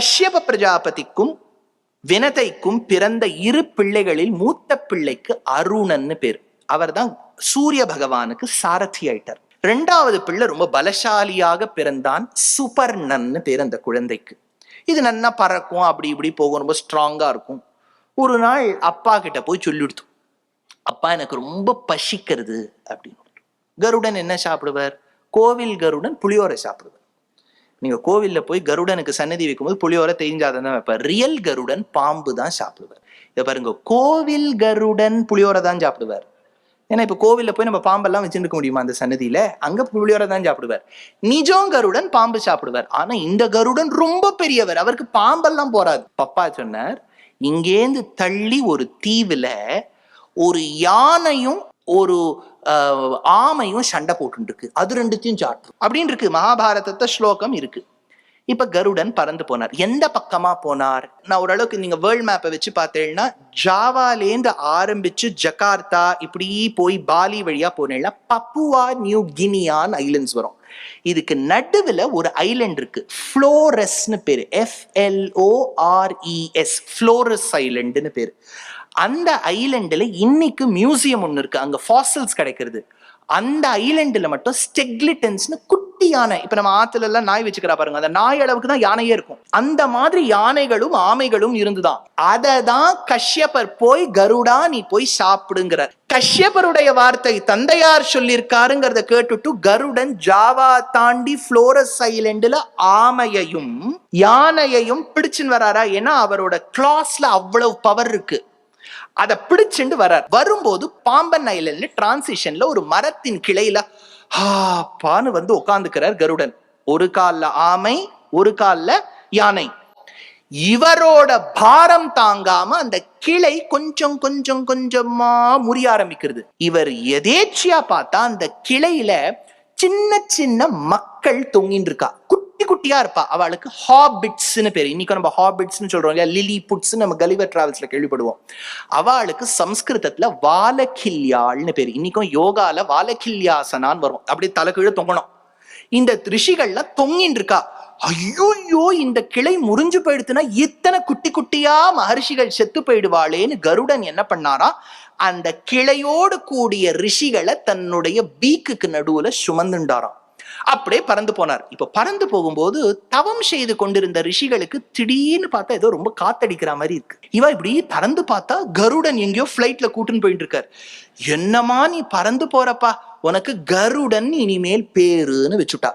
கஷ்யப பிரஜாபதிக்கும் வினதைக்கும் பிறந்த இரு பிள்ளைகளில் மூத்த பிள்ளைக்கு அருணன்னு பேர். அவர்தான் சூரிய பகவானுக்கு சாரதி ஆயிட்டார். ரெண்டாவது பிள்ளை ரொம்ப பலசாலியாக பிறந்தான் சுபர்ணன்னு பேர் அந்த குழந்தைக்கு. இது நல்லா பறக்கும் அப்படி இப்படி போகும் ரொம்ப ஸ்ட்ராங்கா இருக்கும். ஒரு நாள் அப்பா கிட்ட போய் சொல்லிடுத்து. அப்பா எனக்கு ரொம்ப பசிக்கிறது அப்படின்னு. கருடன் என்ன சாப்பிடுவார்? கோவில் கருடன் புளியோரை சாப்பிடுவார். நீங்க கோவில்ல போய் கருடனுக்கு சன்னதி வைக்கும்போது புளியோர தெரிஞ்சாதான் தான் வைப்பார். ரியல் கருடன் பாம்பு தான் சாப்பிடுவார். இதை பாருங்க கோவில் கருடன் புளியோர தான் சாப்பிடுவார். ஏன்னா இப்ப கோவில்ல போய் நம்ம பாம்பெல்லாம் வச்சுருக்க முடியுமா அந்த சன்னதியில? அங்க புளியோர தான் சாப்பிடுவார். நிஜம் கருடன் பாம்பு சாப்பிடுவார். ஆனா இந்த கருடன் ரொம்ப பெரியவர். அவருக்கு பாம்பெல்லாம் போறாது. பப்பா சொன்னார் இங்கேந்து தள்ளி ஒரு தீவுல ஒரு யானையும் ஒரு ஆமையும் சண்டை போட்டு இருக்கு. அது ரெண்டுத்தையும் சாட்டும். அப்படின்னு இருக்கு மகாபாரதத்தை ஸ்லோகம் இருக்கு. இப்ப கருடன் பறந்து போனார். எந்த பக்கமா போனார்? நான் ஓரளவுக்கு நீங்க வேர்ல்ட் மேப்பை வச்சு பார்த்தேன்னா ஜாவாலேந்து ஆரம்பிச்சு ஜகார்த்தா இப்படி போய் பாலி வழியா போனேன்னா பப்புவா நியூ கினியான் ஐலண்ட்ஸ் வரும். இதுக்கு நடுவுல ஒரு ஐலண்ட் இருக்கு. ஃப்ளோரஸ்னு பேரு. எஃப்எல்ஓஆர்இஎஸ் ஃப்ளோரஸ் ஐலண்டுன்னு பேரு. அந்த ஐலண்டில் இன்னைக்கு மியூசியம் ஒன்று இருக்கு. அங்கே ஃபாசல்ஸ் கிடைக்கிறது. அந்த ஐலண்டில் மட்டும் ஸ்டெக்லிட்டன்ஸ்னு குட்டி யானை இப்ப நம்ம ஆத்துல எல்லாம் நாய் வச்சுக்கிறா பாருங்க அந்த நாய் அளவுக்கு தான் யானையே இருக்கும். அந்த மாதிரி யானைகளும் ஆமைகளும் இருந்துதான். அதை தான் கஷ்யபர் போய் கருடா நீ போய் சாப்பிடுங்கிறார் கஷ்யபருடைய வார்த்தை தந்தையார் சொல்லியிருக்காருங்கிறத கேட்டுட்டு கருடன் ஜாவா தாண்டி புளோரஸ் ஐலண்டுல ஆமையையும் யானையையும் பிடிச்சுன்னு வராரா? ஏன்னா அவரோட கிளாஸ்ல அவ்வளவு பவர் இருக்கு. அதை பிடிச்சுண்டு வர்றார் வரும்போது பாம்பன் ஐலண்ட்ல டிரான்சிஷன்ல ஒரு மரத்தின் கிளையில பான்னு வந்து உட்காந்துக்கிறார் கருடன். ஒரு கால்ல ஆமை ஒரு கால்ல யானை. இவரோட பாரம் தாங்காம அந்த கிளை கொஞ்சம் கொஞ்சம் கொஞ்சமா முறிய ஆரம்பிக்கிறது. இவர் எதேச்சியா பார்த்தா அந்த கிளையில சின்ன சின்ன மக்கள் தொங்கின்னு இருக்கா குட்டியா இருப்பா. அவளுக்கு ஹாபிட்ஸ்னு பேர். இன்னைக்கு நம்ம ஹாபிட்ஸ்னு சொல்றோம் இல்லையா? லிலி புட்ஸ் நம்ம கலிவர் டிராவல்ஸ்ல கேள்விப்படுவோம். அவளுக்கு சம்ஸ்கிருதத்துல வாலக்கில்யாள்னு பேர். இன்னைக்கும் யோகால வாலக்கில்யாசனான்னு வரும். அப்படியே தலைக்கீழ தொங்கணும். இந்த ரிஷிகள்ல தொங்கின்னு இருக்கா ஐயோயோ இந்த கிளை முறிஞ்சு போயிடுதுன்னா இத்தனை குட்டி குட்டியா மகர்ஷிகள் செத்து போயிடுவாளேன்னு கருடன் என்ன பண்ணாரா? அந்த கிளையோடு கூடிய ரிஷிகளை தன்னுடைய பீக்குக்கு நடுவுல சுமந்துண்டாராம். அப்படியே பறந்து போனார். இப்ப பறந்து போகும்போது தவம் செய்து கொண்டிருந்த ரிஷிகளுக்கு திடீர்னு பார்த்தா ஏதோ ரொம்ப காத்தடிக்கிற மாதிரி இருக்கு. இவா இப்படி பறந்து பார்த்தா கருடன் எங்கேயோ ஃபிளைட்ல கூட்டுன்னு போயிட்டு இருக்கார். என்னமா நீ பறந்து போறப்பா? உனக்கு கருடன் இனிமேல் பேருன்னு வச்சுட்டா.